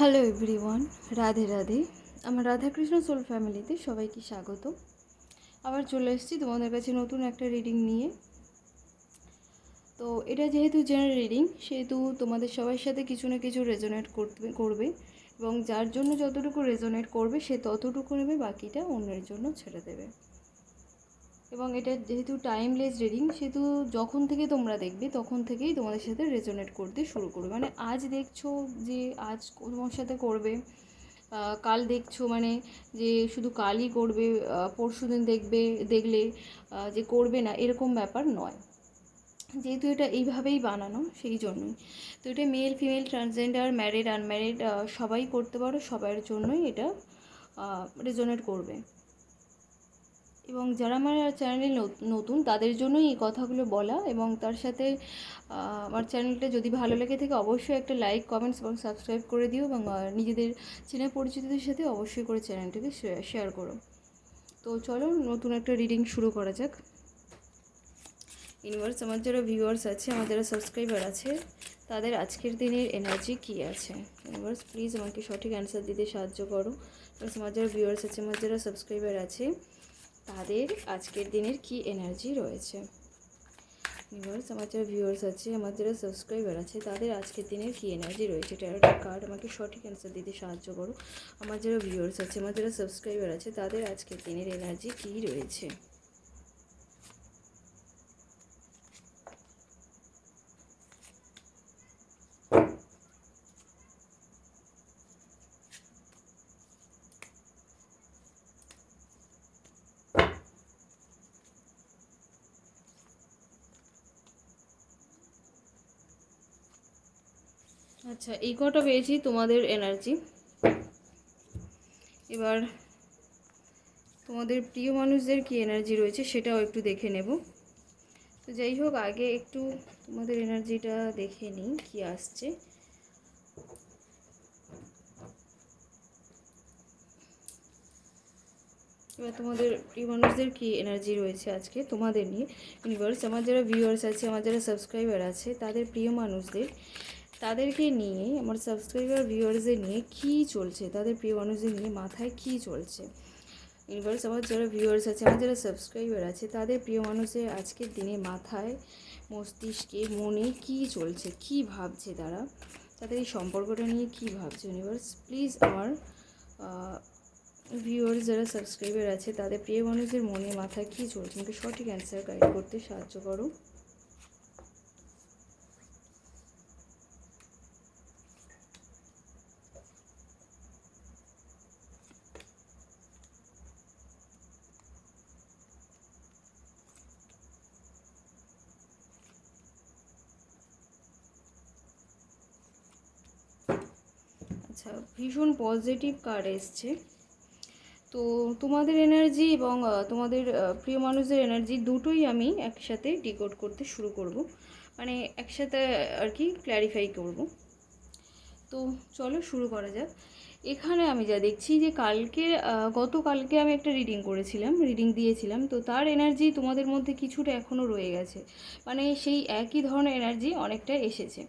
Hello everyone Radhe Radhe আমার Radhakrishna soul ফ্যামিলিতে সবাইকে স্বাগত। আবার চলে এসেছি তোমাদের কাছে নতুন একটা রিডিং নিয়ে। তো এটা যেহেতু জেনারেল রিডিং সেহেতু তোমাদের সবার সাথে কিছু না কিছু রেজোনেট করতে, করবে এবং যার জন্য যতটুকু রেজোনেট করবে, সে ততটুকু নেবে, বাকিটা অন্যের জন্য ছেড়ে দেবে। এবং এটা যেহেতু টাইমলেস রিডিং সেহেতু যখন থেকে তোমরা দেখবে, তখন থেকেই তোমাদের সাথে রেজোনেট করতে শুরু করবে। মানে আজ দেখছ যে, আজ তোমার সাথে করবে কাল দেখছ মানে যে, শুধু কালই করবে পরশু দিন দেখবে, দেখলে যে করবে না, এরকম ব্যাপার নয়। যেহেতু এটা এইভাবেই বানানো, সেই জন্যই। তো এটা male female transgender married unmarried সবাই করতে পারো, সবার জন্যই এটা রেজোনেট করবে। এবং যারা আমার চ্যানেলে নতুন তাদের জন্যই এই কথাগুলো বলা এবং তার সাথে আমার চ্যানেলটা যদি ভালো লেগে থাকে অবশ্যই একটা লাইক কমেন্টস এবং সাবস্ক্রাইব করে দিও এবং নিজেদের চেনা পরিচিতদের সাথে অবশ্যই করে চ্যানেলটাকে শেয়ার করো। তো চলো নতুন একটা রিডিং শুরু করা যাক। ইউনিভার্স আমার যারা ভিউয়ার্স আছে, আমার যারা সাবস্ক্রাইবার আছে, তাদের আজকের দিনের এনার্জি কী আছে? ইউনিভার্স প্লিজ আমাকে সঠিক অ্যান্সার দিতে সাহায্য করো। আমার যারা ভিউয়ার্স আছে, আমার যারা সাবস্ক্রাইবার আছে তাদের আজকের দিনের কি এনার্জি রয়েছে? ভিউয়ার্স আমার যারা ভিউয়ার্স আছে আমার যারা সাবস্ক্রাইবার আছে, তাদের আজকের দিনের কি এনার্জি রয়েছে? ট্যারোটা কার্ড আমাকে সঠিক অ্যান্সার দিতে সাহায্য করো। আমার যারা ভিউয়ার্স আছে আমার যারা সাবস্ক্রাইবার আছে, তাদের আজকের দিনের এনার্জি কী রয়েছে? আচ্ছা এই কটা পেয়েছি তোমাদের এনার্জি এবার তোমাদের প্রিয় মানুষদের কি এনার্জি রয়েছে সেটাও একটু দেখে নেব। তো যাই হোক, আগে একটু তোমাদের এনার্জিটা দেখে নিই কি আসছে। এবার তোমাদের প্রিয় মানুষদের কি এনার্জি রয়েছে আজকে? তোমাদের নিয়ে। ইউনিভার্স আমার যারা ভিউয়ার্স আছে, আমার যারা সাবস্ক্রাইবার আছে, তাদের প্রিয় মানুষদের তাদেরকে নিয়ে, আমার সাবস্ক্রাইবার ভিউয়ার্সদের নিয়ে কী চলছে? তাদের প্রিয় মানুষদের নিয়ে মাথায় কী চলছে? ইউনিভার্স আমার যারা ভিউয়ার্স আছে, আমার যারা সাবস্ক্রাইবার আছে, তাদের প্রিয় মানুষের আজকের দিনে মাথায়, মস্তিষ্কে, মনে কী চলছে? কী ভাবছে তারা? তাদের এই সম্পর্কটা নিয়ে কী ভাবছে? ইউনিভার্স প্লিজ আমার ভিউয়ার্স যারা সাবস্ক্রাইবার আছে, তাদের প্রিয় মানুষদের মনে মাথায় কী চলছে? আমাকে সঠিক অ্যান্সার গাইড করতে সাহায্য করো। আচ্ছা ভীষণ পজিটিভ কার্ড এসছে। তো তোমাদের এনার্জি এবং তোমাদের প্রিয় মানুষদের এনার্জি দুটোই আমি একসাথে ডিকোড করতে শুরু করব। মানে একসাথে আর কি ক্ল্যারিফাই করব। তো চলো শুরু করা যাক। এখানে আমি যা দেখছি যে কালকে গতকালকে আমি একটা রিডিং করেছিলাম রিডিং দিয়েছিলাম। তো তার এনার্জি তোমাদের মধ্যে কিছুটা এখনও রয়ে গেছে। মানে সেই একই ধরনের এনার্জি অনেকটা এসেছে।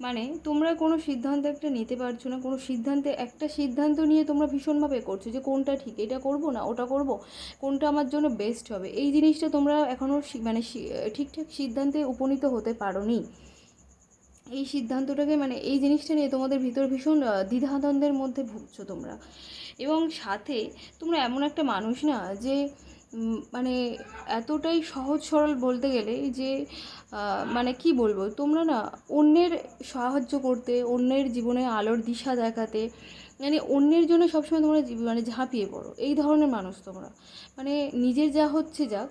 মানে তোমরা কোনো সিদ্ধান্ত একটা নিতে পারছ না, কোনো সিদ্ধান্তে, একটা সিদ্ধান্ত নিয়ে তোমরা ভীষণভাবে করছ যে কোনটা ঠিক, এটা করব না, ওটা করব, কোনটা আমার জন্য বেস্ট হবে। এই জিনিসটা তোমরা এখনও মানে ঠিকঠাক সিদ্ধান্তে উপনীত হতে পারো নি এই সিদ্ধান্তটাকে মানে এই জিনিসটা নিয়ে তোমাদের ভিতর ভীষণ দ্বিধাদ্বন্দ্বের মধ্যে ভুগছো তোমরা। এবং সাথে তোমরা এমন একটা মানুষ না যে মানে এতটাই সহজ সরল বলতে গেলে যে মানে কি বলব? তোমরা না অন্যের সাহায্য করতে, অন্যের জীবনে আলোর দিশা দেখাতে মানে অন্যের জন্য সবসময় তোমরা মানে ঝাঁপিয়ে পড়ো। এই ধরনের মানুষ তোমরা। মানে নিজের যা হচ্ছে যাক,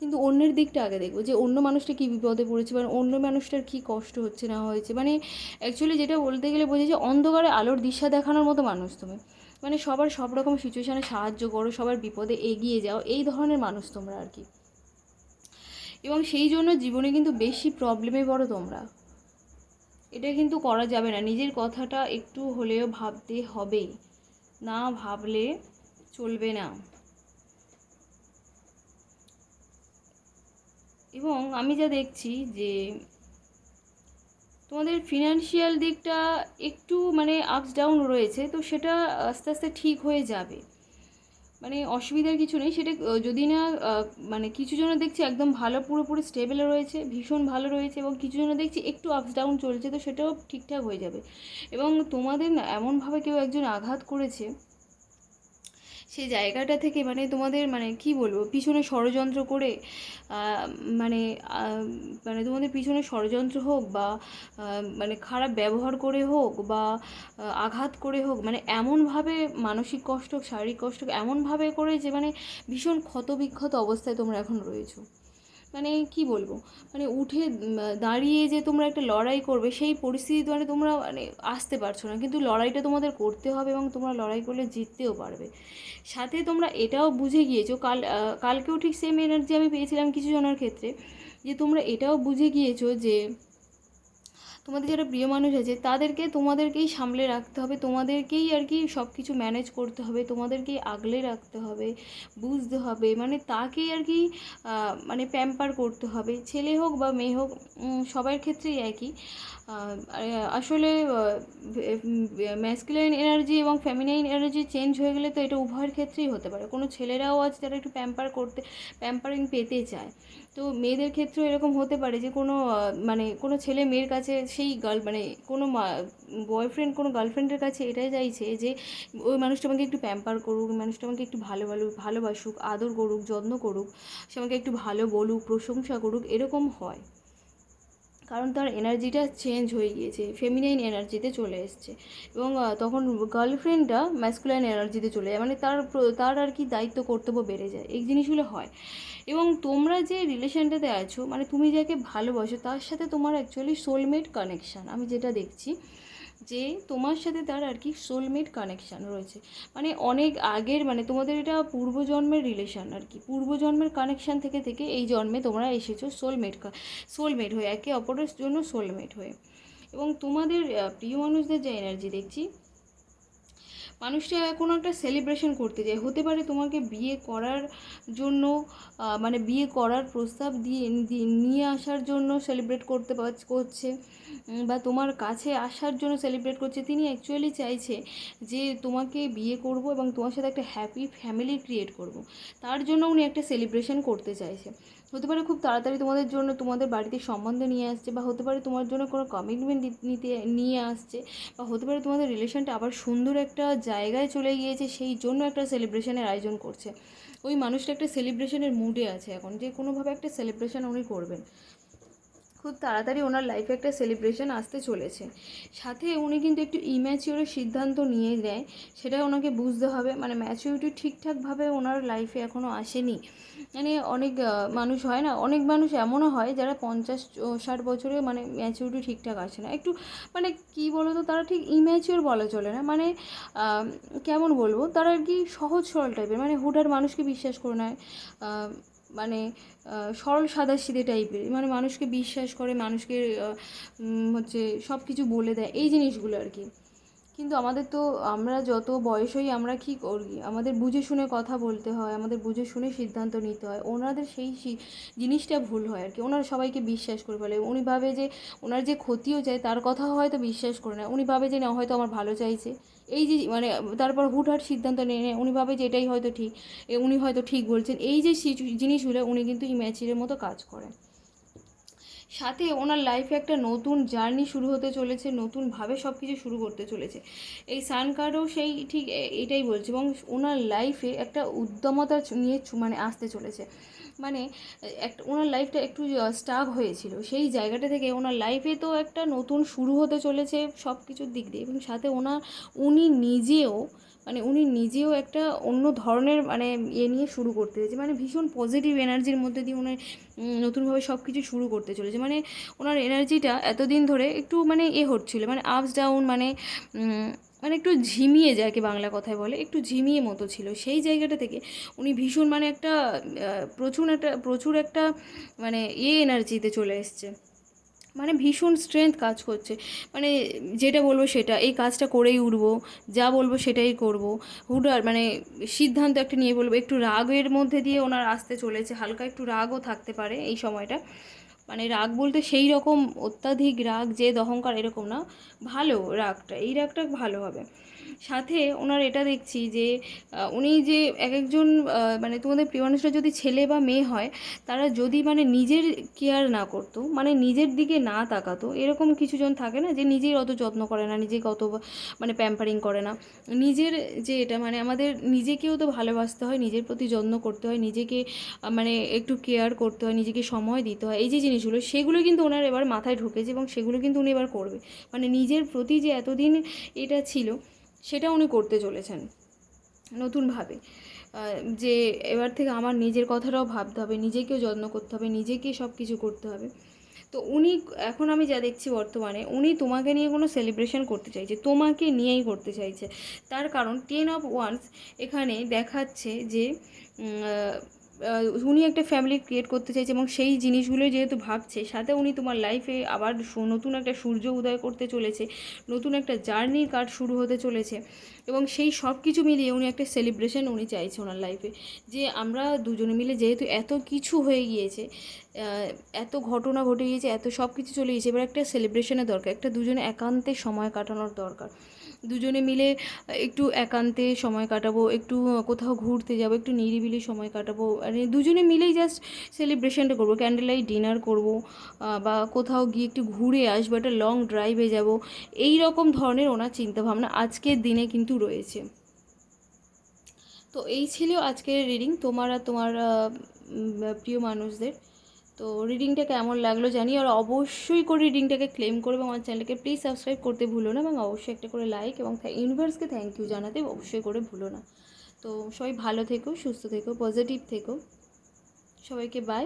কিন্তু অন্যের দিকটা আগে দেখব যে, অন্য মানুষটা কী বিপদে পড়েছে মানে অন্য মানুষটার কী কষ্ট হচ্ছে না হয়েছে। মানে অ্যাকচুয়ালি যেটা বলতে গেলে বোঝে যে, অন্ধকারে আলোর দিশা দেখানোর মতো মানুষ তুমি। মানে সবার সব রকম সিচুয়েশানে সাহায্য করো, সবার বিপদে এগিয়ে যাও, এই ধরনের মানুষ তোমরা আর কি। এবং সেই জন্য জীবনে কিন্তু বেশি প্রবলেমে পড়ো তোমরা। এটা কিন্তু করা যাবে না। নিজের কথাটা একটু হলেও ভাবতে হবে না ভাবলে চলবে না। এবং আমি যা দেখছি যে তোমাদের ফিনান্সিয়াল দিকটা একটু মানে আপস ডাউন রয়েছে, তো সেটা আস্তে আস্তে ঠিক হয়ে যাবে। মানে অসুবিধার কিছু নেই, সেটা যদি না মানে কিছু জন দেখছি একদম ভালো, পুরোপুরি স্টেবেল রয়েছে, ভীষণ ভালো রয়েছে এবং কিছু জন দেখছি একটু আপস ডাউন চলছে, তো সেটাও ঠিকঠাক হয়ে যাবে। এবং তোমাদের না এমনভাবে কেউ একজন আঘাত করেছে সেই জায়গাটা থেকে মানে তোমাদের মানে কি বলব, পিছনে ষড়যন্ত্র করে মানে মানে তোমাদের পিছনে ষড়যন্ত্র হোক বা মানে খারাপ ব্যবহার করে হোক বা আঘাত করে হোক মানে এমনভাবে মানসিক কষ্ট শারীরিক কষ্ট এমনভাবে করে যে মানে ভীষণ ক্ষতবিক্ষত অবস্থায় তোমরা এখন রয়েছো। মানে কি বলব? মানে উঠে দাঁড়িয়ে যে তোমরা একটা লড়াই করবে, সেই পরিস্থিতি মানে তোমরা মানে আসতে পারছ না। কিন্তু লড়াইটা তোমাদের করতে হবে এবং তোমরা লড়াই করলে জিততেও পারবে। সাথে তোমরা এটাও বুঝে গিয়েছো, কাল কালকেও ঠিক সেম এনার্জি আমি পেয়েছিলাম কিছু জনের ক্ষেত্রে, যে তোমরা এটাও বুঝে গিয়েছো যে তোমাদের যারা প্রিয় মানুষ আছে, তাদেরকে তোমাদেরকেই সামলে রাখতে হবে, তোমাদেরকেই আর কি সব কিছু ম্যানেজ করতে হবে, তোমাদেরকেই আগলে রাখতে হবে, বুঝতে হবে মানে তাকেই আর কি মানে প্যাম্পার করতে হবে। ছেলে হোক বা মেয়ে হোক সবার ক্ষেত্রেই একই। আসলে ম্যাসকুলাইন এনার্জি এবং ফেমিনাইন এনার্জি চেঞ্জ হয়ে গেলে তো এটা উভয়ের ক্ষেত্রেই হতে পারে। কোনো ছেলেরাও আছে যারা একটু প্যাম্পার করতে প্যাম্পারিং পেতে চায়। তো মেয়েদের ক্ষেত্রেও এরকম হতে পারে যে কোনো মানে কোনো ছেলে মেয়ের কাছে সেই গার্ল মানে কোনো বয়ফ্রেন্ড কোনো গার্লফ্রেন্ডের কাছে এটাই চাইছে যে ওই মানুষটা আমাকে একটু প্যাম্পার করুক, মানুষটা আমাকে একটু ভালো ভালো, ভালোবাসুক, আদর করুক, যত্ন করুক, সে আমাকে একটু ভালো বলুক, প্রশংসা করুক, এরকম হয়। কারণ তার এনার্জিটা চেঞ্জ হয়ে গিয়েছে ফেমিনাইন এনার্জিতে চলে এসছে। এবং তখন গার্লফ্রেন্ডটা ম্যাসকুলাইন এনার্জিতে চলে যায় মানে তার তার আর কি দায়িত্ব, কর্তব্য বেড়ে যায়, এই জিনিসগুলো হয়। এবং তোমরা যে রিলেশনটাতে আছো মানে তুমি যাকে ভালোবাসো, তার সাথে তোমার অ্যাকচুয়ালি সোলমেট কানেকশান আমি যেটা দেখছি। যে তোমার সাথে তার আর কি সোলমেট কানেকশান রয়েছে। মানে অনেক আগের মানে তোমাদের এটা পূর্বজন্মের রিলেশান আর কি। পূর্বজন্মের কানেকশান থেকে থেকে এই জন্মে তোমরা এসেছ সোলমেট সোলমেট হয়ে, একে অপরের জন্য সোলমেট হয়ে। এবং তোমাদের প্রিয় মানুষদের যে এনার্জি দেখছি মানুষটা কোনো একটা সেলিব্রেশন করতে চায় হতে পারে তোমাকে বিয়ে করার জন্য মানে বিয়ে করার প্রস্তাব দিয়ে নিয়ে আসার জন্য সেলিব্রেট করতে করছে বা তোমার কাছে আসার জন্য সেলিব্রেট করছে। তিনি অ্যাকচুয়ালি চাইছে যে তোমাকে বিয়ে করব এবং তোমার সাথে একটা হ্যাপি ফ্যামিলি ক্রিয়েট করব। তার জন্য উনি একটা সেলিব্রেশন করতে চাইছে। হতে পারে খুব তাড়াতাড়ি তোমাদের জন্য তোমাদের বাড়িতে সম্বন্ধ নিয়ে আসছে, বা হতে পারে তোমার জন্য কোনো কমিটমেন্ট নিতে, নিয়ে আসছে, বা হতে পারে তোমাদের রিলেশনটা আবার সুন্দর একটা জায়গায় চলে গিয়েছে, সেই জন্য একটা সেলিব্রেশনের আয়োজন করছে। ওই মানুষটা একটা সেলিব্রেশনের মুডে আছে এখন, যে কোনোভাবে একটা সেলিব্রেশন উনি করবেন। খুব তাড়াতাড়ি ওনার লাইফে একটা সেলিব্রেশন আসতে চলেছে। সাথে উনি কিন্তু একটু ইম্যাচিওরের সিদ্ধান্ত নিয়ে নেয় সেটা ওনাকে বুঝতে হবে। মানে ম্যাচিউরিটি ঠিকঠাকভাবে ওনার লাইফে এখনও আসেনি। মানে অনেক মানুষ হয় না, অনেক মানুষ এমনও হয় যারা পঞ্চাশ ষাট বছরে মানে ম্যাচিউরিটি ঠিকঠাক আসে না। একটু মানে কি বলতো, তারা ঠিক ইম্যাচিওর বলা চলে না। মানে কেমন বলব, তারা আর কি সহজ সরল টাইপের মানে হুটার মানুষকে বিশ্বাস করে নেয়। মানে সরল সাদা সিধে টাইপের। মানে মানুষকে বিশ্বাস করে, মানুষকে হচ্ছে সব কিছু বলে দেয়, এই জিনিসগুলো আর কি। কিন্তু আমাদের তো আমরা যত বয়স হই আমরা কী করি, আমাদের বুঝে শুনে কথা বলতে হয়, আমাদের বুঝে শুনে সিদ্ধান্ত নিতে হয়, ওনাদের সেই জিনিসটা ভুল হয় আর কি। ওনারা সবাইকে বিশ্বাস করে ফেলে, উনি ভাবে যে ওনার যে ক্ষতিও চায় তার কথা হয়তো বিশ্বাস করে না, উনি ভাবে যে না, হয়তো আমার ভালো চাইছে। এই যে মানে তারপর হুটহাট সিদ্ধান্ত নিয়ে নেয় উনি ভাবে যে এটাই হয়তো ঠিক উনি হয়তো ঠিক বলছেন, এই যে জিনিসগুলো উনি কিন্তু ইম্যাচিরের মতো কাজ করেন সাথে ওনার লাইফে একটা নতুন জার্নি শুরু হতে চলেছে, নতুনভাবে সব কিছু শুরু করতে চলেছে। এই সান কার্ডও সেই ঠিক এটাই বলছে এবং ওনার লাইফে একটা উদ্যমতা নিয়ে মানে আসতে চলেছে। মানে একটা ওনার লাইফটা একটু স্টাক হয়েছিল। সেই জায়গাটা থেকে ওনার লাইফে তো একটা নতুন শুরু হতে চলেছে সব কিছুর দিক দিয়ে এবং সাথে ওনার উনি নিজেও মানে উনি নিজেও একটা অন্য ধরনের মানে ইয়ে নিয়ে শুরু করতে চাইছে। মানে ভীষণ পজিটিভ এনার্জির মধ্যে দিয়ে উনি নতুনভাবে সব কিছু শুরু করতে চলেছে। মানে ওনার এনার্জিটা এতদিন ধরে একটু মানে এ হচ্ছিল মানে আপস ডাউন মানে মানে একটু ঝিমিয়ে যায় কি বাংলা কথায় বলে, একটু ঝিমিয়ে মতো ছিল। সেই জায়গাটা থেকে উনি ভীষণ মানে একটা প্রচুর একটা প্রচুর একটা মানে এ এনার্জিতে চলে এসছে। মানে ভীষণ স্ট্রেংথ কাজ করছে। মানে যেটা বলব সেটা, এই কাজটা করেই উঠবো, যা বলব সেটাই করব। হুডার মানে সিদ্ধান্ত একটা নিয়ে বলব, একটু রাগের মধ্যে দিয়ে ওনার আসতে চলেছে, হালকা একটু রাগও থাকতে পারে এই সময়টা। মানে রাগ বলতে সেই রকম অত্যাধিক রাগ, যে দহংকার এরকম না, ভালো রাগটা, এই রাগটা ভালো হবে। সাথে ওনার এটা দেখছি যে উনি যে এক একজন মানে তোমাদের প্রিয় মানুষরা যদি ছেলে বা মেয়ে হয়, তারা যদি মানে নিজের কেয়ার না করতো মানে নিজের দিকে না তাকাতো, এরকম কিছুজন থাকে না যে নিজেই অত যত্ন করে না, নিজেকে অত মানে প্যাম্পারিং করে না। নিজের যে এটা মানে আমাদের নিজেকেও তো ভালোবাসতে হয়, নিজের প্রতি যত্ন করতে হয়, নিজেকে মানে একটু কেয়ার করতে হয়, নিজেকে সময় দিতে হয়, এই যে জিনিসগুলো, সেগুলো কিন্তু ওনার এবার মাথায় ঢুকেছে এবং সেগুলো কিন্তু উনি এবার করবে। মানে নিজের প্রতি যে এতদিন এটা ছিল সেটা উনি করতে চলেছেন নতুনভাবে। যে এবার থেকে আমার নিজের কথাটাও ভাবতে হবে, নিজেকেও যত্ন করতে হবে নিজেকে সব কিছু করতে হবে। তো উনি, এখন আমি যা দেখছি বর্তমানে, উনি তোমাকে নিয়ে কোনো সেলিব্রেশন করতে চাইছে, তোমাকে নিয়েই করতে চাইছে। তার কারণ টেন অফ ওয়ান্স এখানে দেখাচ্ছে যে উনি একটা ফ্যামিলি ক্রিয়েট করতে চাইছে এবং সেই জিনিসগুলো যেহেতু ভাবছে, সাথে উনি তোমার লাইফে আবার নতুন একটা সূর্য উদয় করতে চলেছে, নতুন একটা জার্নির কার্ড শুরু হতে চলেছে এবং সেই সব কিছু মিলিয়ে উনি একটা সেলিব্রেশন উনি চাইছে ওনার লাইফে যে আমরা দুজনে মিলে যেহেতু এত কিছু হয়ে গিয়েছে এত ঘটনা ঘটে গিয়েছে, এত সব কিছু চলে গিয়েছে, এবার একটা সেলিব্রেশনের দরকার, একটা দুজনে একান্তে সময় কাটানোর দরকার। দুজনে মিলে একটু একান্তে সময় কাটাবো, একটু কোথাও ঘুরতে যাব, একটু নিরিবিলি সময় কাটাবো মানে দুজনে মিলেই জাস্ট সেলিব্রেশনটা করব ক্যান্ডেল লাইট ডিনার করব বা কোথাও গিয়ে একটু ঘুরে আসব, একটা লং ড্রাইভে যাব, এই রকম ধরনের ওনার চিন্তাভাবনা আজকের দিনে কিন্তু রয়েছে। তো এই ছিল আজকের রিডিং তোমার আর তোমার প্রিয় মানুষদের। তো রিডিংটা কেমন লাগল জানি, আর অবশ্যই করে রিডিংটাকে ক্লেম করবে আমার চ্যানেলকে প্লিজ সাবস্ক্রাইব করতে ভুলো না, এবং অবশ্যই একটা করে লাইক এবং ইউনিভার্সকে থ্যাংক ইউ জানাতে অবশ্যই করে ভুলো না। তো সবাই ভালো থেকো, সুস্থ থেকো পজিটিভ থেকো। সবাইকে বাই